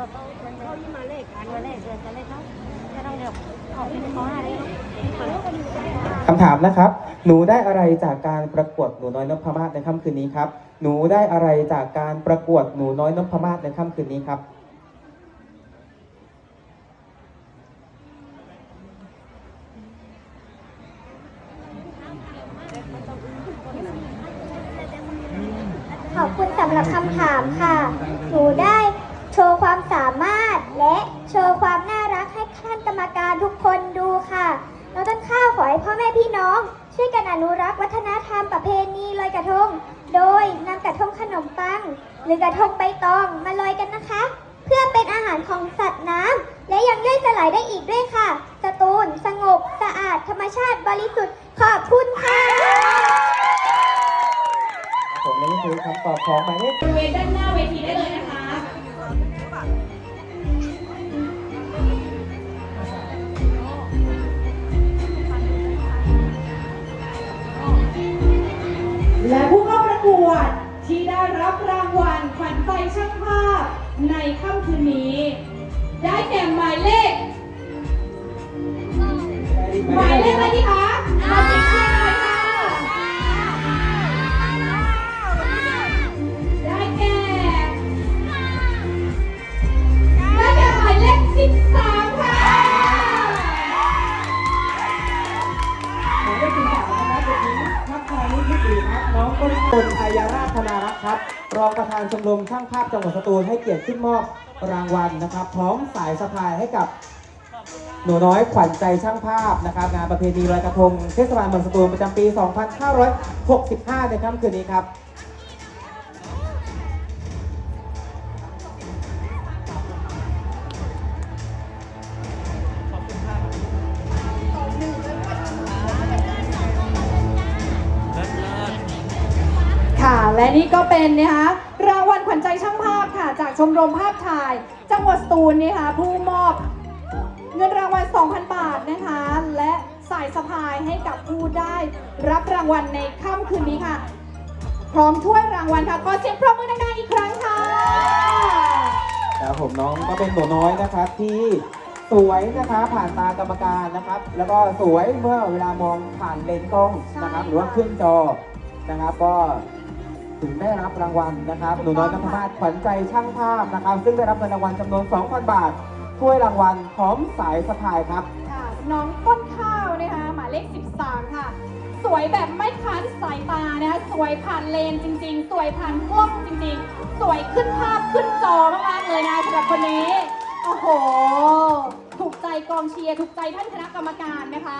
เขาเขาที่มาเลขอันมาเลขเดือนกันเลยครับจะต้องเดี๋ยวขอเป็นขออะไรเนาะคำถามนะครับ หนูได้อะไรจากการประกวดหนูน้อยนพมาศในค่ำคืนนี้ครับ หนูได้อะไรจากการประกวดหนูน้อยนพมาศในค่ำคืนนี้ครับ ขอบคุณสำหรับคำถามค่ะ หนูได้โชว์ความสามารถและ โชว์ความน่ารักให้ท่านกรรมการทุกคนดูค่ะน้องต้นข้าวขอให้พ่อแม่พี่น้อง ช่วยกันอนุรักษ์วัฒนธรรมประเพณีลอยกระทง โดยนำกระทงขนมปัง หรือกระทงใบตองมาลอยกันนะคะ เพื่อเป็นอาหารของสัตว์น้ำและยังย่อยสลายได้อีกด้วยค่ะสตูนสงบ สะอาด ธรรมชาติบริสุทธิ์ขอบคุณค่ะผมและนี่คือคำตอบของหมายเลขบริเวณด้านหน้าเวทีได้เลยนะคะ และผู้เข้าประกวดที่ได้รับรางวัลขวัญใจช่างภาพในค่ำคืนนี้ ได้แก่หมายเลข หมายเลขอะไรดีคะมาเช็คชื่อหน่อยค่ะ ครับน้องต้นตุนอายาราธนารักษ์ครับ รองประธานชมรมช่างภาพจังหวัดสตูลให้เกียรติขึ้นมอบรางวัลนะครับ พร้อมสายสะพายให้กับหนูน้อยขวัญใจช่างภาพนะครับงานประเพณีลอยกระทงเทศบาลเมืองสตูลประจำปี 2565 ในค่ำคืนนี้ครับ และนี่ก็เป็นนะคะรางวัลขวัญใจช่างภาพค่ะ จากชมรมภาพถ่าย จังหวัดสตูลนะคะผู้มอบเงินรางวัล 2,000 บาทนะคะ และสายสะพายให้กับผู้ได้รับรางวัลในค่ำคืนนี้ค่ะ พร้อมถ้วยรางวัลค่ะขอเสียงปรบมือดังๆอีกครั้งค่ะแล้วผมน้องก็เป็นหนูน้อยนะครับที่สวยนะคะผ่านตากรรมการนะครับ แล้วก็สวยเมื่อเวลามองผ่านเลนส์กล้องนะครับใช่หรือว่าขึ้นจอนะครับก็ ถึงได้รับรางวัลนะครับ หนูน้อยนพมาศขวัญใจช่างภาพนะครับ ซึ่งได้รับเงินรางวัลจำนวน 2,000 บาทถ้วยรางวัลพร้อมสายสะพายครับ ค่ะน้องต้นข้าวนะคะหมายเลข 13 ค่ะ สวยแบบไม่ค้านสายตานะคะสวยผ่านเลนจริง ๆ สวยผ่านกล้องจริง ๆ สวยขึ้นภาพขึ้นจอมากๆเลยนะสำหรับคนนี้ โอ้โห ถูกใจกองเชียร์ ถูกใจท่านคณะกรรมการนะคะ